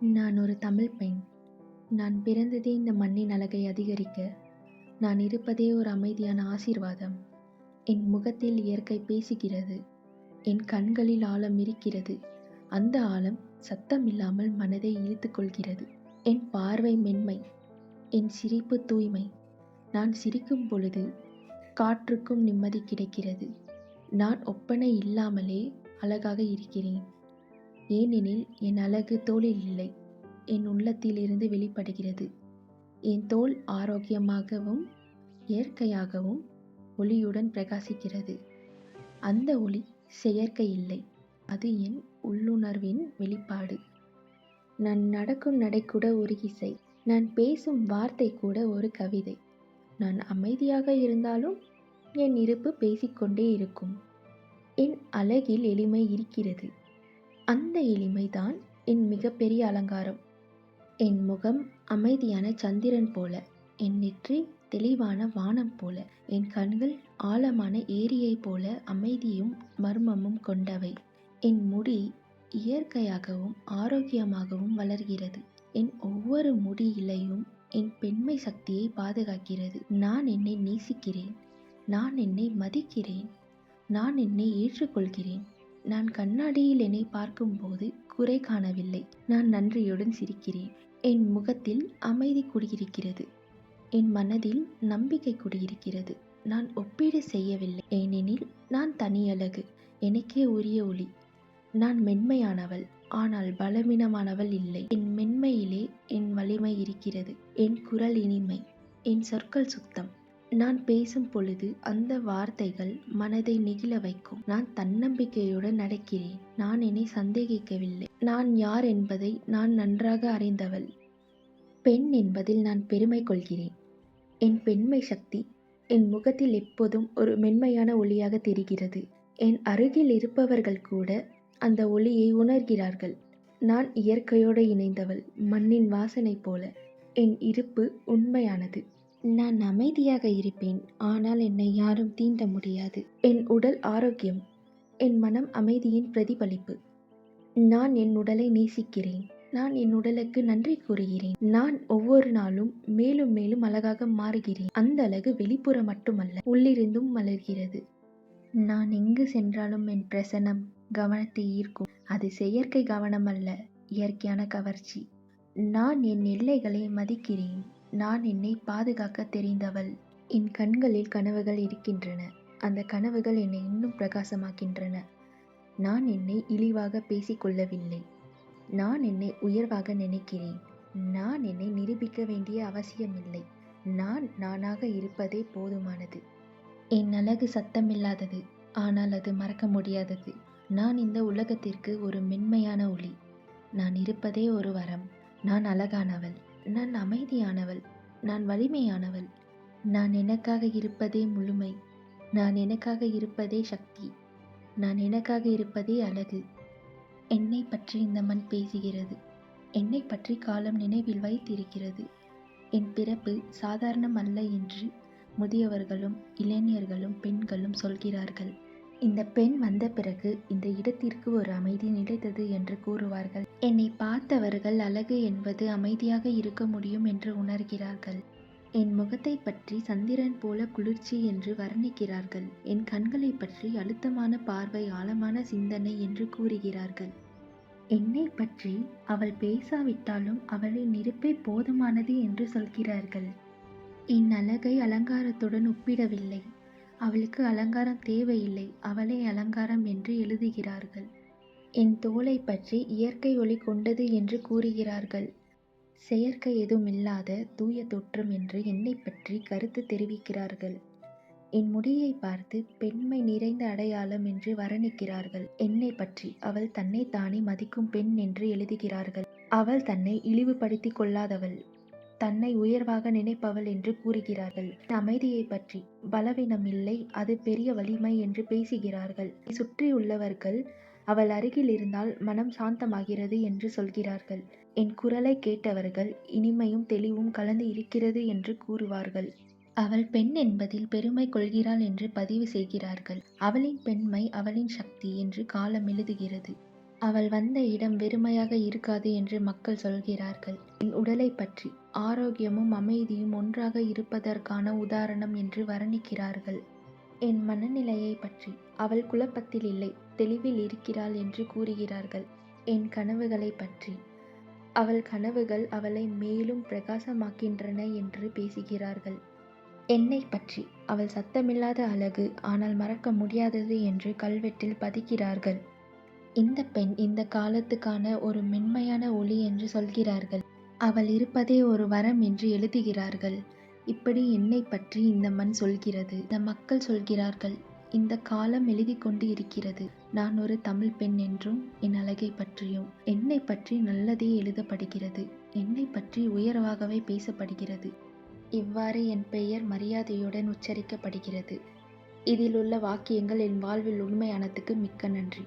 நான் ஒரு தமிழ் பெண். நான் பிறந்ததே இந்த மண்ணின் அழகை அதிகரிக்க. நான் இருப்பதே ஒரு அமைதியான ஆசீர்வாதம். என் முகத்தில் இயற்கை பேசுகிறது. என் கண்களில் ஆழம் இருக்கிறது. அந்த ஆழம் சத்தமில்லாமல் மனதை இழுத்துக்கொள்கிறது என் பார்வை மென்மை. என் சிரிப்பு தூய்மை. நான் சிரிக்கும் பொழுது காற்றுக்கும் நிம்மதி கிடைக்கிறது. நான் ஒப்பனை இல்லாமலே அழகாக இருக்கிறேன். ஏனெனில் என் அழகு தோளில் இல்லை. என் உள்ளத்திலிருந்து வெளிப்படுகிறது. என் தோல் ஆரோக்கியமாகவும் இயற்கையாகவும் ஒளியுடன் பிரகாசிக்கிறது. அந்த ஒளி செயற்கை இல்லை. அது என் உள்ளுணர்வின் வெளிப்பாடு. நான் நடக்கும் நடை கூட ஒரு இசை. நான் பேசும் வார்த்தை கூட ஒரு கவிதை. நான் அமைதியாக இருந்தாலும் என் இருப்பு பேசிக்கொண்டே இருக்கும். என் அழகில் எளிமை இருக்கிறது. அந்த எளிமைதான் என் மிகப்பெரிய அலங்காரம். என் முகம் அமைதியான சந்திரன் போல. என் நெற்றி தெளிவான வானம் போல. என் கண்கள் ஆழமான ஏரியைப் போல அமைதியும் மர்மமும் கொண்டவை. என் முடி இயற்கையாகவும் ஆரோக்கியமாகவும் வளர்கிறது. என் ஒவ்வொரு முடி இலையும் என் பெண்மை சக்தியை பாதுகாக்கிறது. நான் என்னை நேசிக்கிறேன். நான் என்னை மதிக்கிறேன். நான் என்னை ஏற்றுக்கொள்கிறேன். நான் கண்ணாடியில் என்னை பார்க்கும்போது குறை காணவில்லை. நான் நன்றியுடன் சிரிக்கிறேன். என் முகத்தில் அமைதி குடியிருக்கிறது. என் மனதில் நம்பிக்கை குடியிருக்கிறது. நான் ஒப்பீடு செய்யவில்லை. ஏனெனில் நான் தனியழகு. எனக்கே உரிய ஒளி. நான் மென்மையானவள். ஆனால் பலவீனமானவள் இல்லை. என் மென்மையிலே என் வலிமை இருக்கிறது. என் குரல் இனிமை. என் சொற்கள் சுத்தம். நான் பேசும் பொழுது அந்த வார்த்தைகள் மனதை நெகிழ வைக்கும். நான் தன்னம்பிக்கையுடன் நடக்கிறேன். நான் என்னை சந்தேகிக்கவில்லை. நான் யார் என்பதை நான் நன்றாக அறிந்தவள். பெண் என்பதில் நான் பெருமை கொள்கிறேன். என் பெண்மை சக்தி என் முகத்தில் எப்போதும் ஒரு மென்மையான ஒளியாக தெரிகிறது. என் அருகில் இருப்பவர்கள் கூட அந்த ஒளியை உணர்கிறார்கள். நான் இயற்கையோடு இணைந்தவள். மண்ணின் வாசனை போல. என் இருப்பு உண்மையானது. நான் அமைதியாக இருப்பேன். ஆனால் என்னை யாரும் தீண்ட முடியாது. என் உடல் ஆரோக்கியம். என் மனம் அமைதியின் பிரதிபலிப்பு. நான் என் உடலை நேசிக்கிறேன். நான் என் உடலுக்கு நன்றி கூறுகிறேன். நான் ஒவ்வொரு நாளும் மேலும் மேலும் அழகாக மாறுகிறேன். அந்த அழகு வெளிப்புறம் மட்டுமல்ல உள்ளிருந்தும் மலர்கிறது. நான் எங்கு சென்றாலும் என் பிரசன்னம் கவனத்தை ஈர்க்கும். அது செயற்கை கவனம் அல்ல இயற்கையான கவர்ச்சி. நான் என் எல்லைகளை மதிக்கிறேன். நான் என்னை பாதுகாக்க தெரிந்தவள். என் கண்களில் கனவுகள் இருக்கின்றன. அந்த கனவுகள் என்னை இன்னும் பிரகாசமாக்கின்றன. நான் என்னை இழிவாக பேசிக்கொள்ளவில்லை நான் என்னை உயர்வாக நினைக்கிறேன். நான் என்னை நிரூபிக்க வேண்டிய அவசியமில்லை. நான் நானாக இருப்பதே போதுமானது. என் அழகு சத்தமில்லாதது. ஆனால் அது மறக்க முடியாதது. நான் இந்த உலகத்திற்கு ஒரு மென்மையான ஒளி. நான் இருப்பதே ஒரு வரம். நான் அழகானவள். நான் அமைதியானவள். நான் வலிமையானவள். நான் எனக்காக இருப்பதே முழுமை. நான் எனக்காக இருப்பதே சக்தி. நான் எனக்காக இருப்பதே அழகு. என்னை பற்றி இந்த மண் பேசுகிறது. என்னை பற்றி காலம் நினைவில் வைத்திருக்கிறது. என் பிறப்பு சாதாரணம் அல்ல என்று முதியவர்களும் இளைஞர்களும் பெண்களும் சொல்கிறார்கள். இந்த பெண் வந்த பிறகு இந்த இடத்திற்கு ஒரு அமைதி நிலைத்தது என்று கூறுவார்கள். என்னை பார்த்தவர்கள் அழகு என்பது அமைதியாக இருக்க முடியும் என்று உணர்கிறார்கள். என் முகத்தைப் பற்றி சந்திரன் போல குளிர்ச்சி என்று வர்ணிக்கிறார்கள். என் கண்களைப் பற்றி அழுத்தமான பார்வை ஆழமான சிந்தனை என்று கூறுகிறார்கள். என்னைப் பற்றி அவள் பேசாவிட்டாலும் அவளின் இருப்பே போதுமானது என்று சொல்கிறார்கள். என் அழகை அலங்காரத்துடன் ஒப்பிடவில்லை. அவளுக்கு அலங்காரம் தேவையில்லை. அவளே அலங்காரம் என்று எழுதுகிறார்கள். என் தோலை பற்றி இயற்கை ஒளி கொண்டது என்று கூறுகிறார்கள். செயற்கை எதுவுமில்லாத தூய தோற்றம் என்று என்னை பற்றி கருத்து தெரிவிக்கிறார்கள். என் முடியைப் பார்த்து பெண்மை நிறைந்த அடையாளம் என்று வர்ணிக்கிறார்கள். என்னைப் பற்றி அவள் தன்னை தானே மதிக்கும் பெண் என்று எழுதுகிறார்கள். அவள் தன்னை இழிவுபடுத்திக் கொள்ளாதவள். தன்னை உயர்வாக நினைப்பவள் என்று கூறுகிறார்கள். அமைதியைப் பற்றி பலவீனம் இல்லை அது பெரிய வலிமை என்று பேசுகிறார்கள். சுற்றியுள்ளவர்கள் அவள் அருகில் இருந்தால் மனம் சாந்தமாகிறது என்று சொல்கிறார்கள். என் குரலைக் கேட்டவர்கள் இனிமையும் தெளிவும் கலந்து இருக்கிறது என்று கூறுவார்கள். அவள் பெண் என்பதில் பெருமை கொள்கிறாள் என்று பதிவு செய்கிறார்கள். அவளின் பெண்மை அவளின் சக்தி என்று காலம் எழுதுகிறது. அவள் வந்த இடம் வெறுமையாக இருக்காது என்று மக்கள் சொல்கிறார்கள். என் உடலை பற்றி ஆரோக்கியமும் அமைதியும் ஒன்றாக இருப்பதற்கான உதாரணம் என்று வர்ணிக்கிறார்கள். என் மனநிலையை பற்றி அவள் குழப்பத்தில் இல்லை தெளிவில் இருக்கிறாள் என்று கூறுகிறார்கள். என் கனவுகளை பற்றி அவள் கனவுகள் அவளை மேலும் பிரகாசமாக்கின்றன என்று பேசுகிறார்கள். என்னை பற்றி அவள் சத்தமில்லாத அழகு ஆனால் மறக்க முடியாதது என்று கல்வெட்டில் பதிக்கிறார்கள். இந்த பெண் இந்த காலத்துக்கான ஒரு மென்மையான ஒளி என்று சொல்கிறார்கள். அவள் இருப்பதே ஒரு வரம் என்று எழுதுகிறார்கள். இப்படி என்னை பற்றி இந்த மண் சொல்கிறது? இந்த மக்கள் சொல்கிறார்கள் இந்த காலம் எழுதி கொண்டு இருக்கிறது. நான் ஒரு தமிழ் பெண் என்றும் என் அழகை பற்றியும். என்னை பற்றி நல்லதே எழுதப்படுகிறது. என்னை பற்றி உயர்வாகவே பேசப்படுகிறது. இவ்வாறு என் பெயர் மரியாதையுடன் உச்சரிக்கப்படுகிறது. இதில் உள்ள வாக்கியங்கள் என் வாழ்வில் உண்மையானதுக்கு மிக்க நன்றி.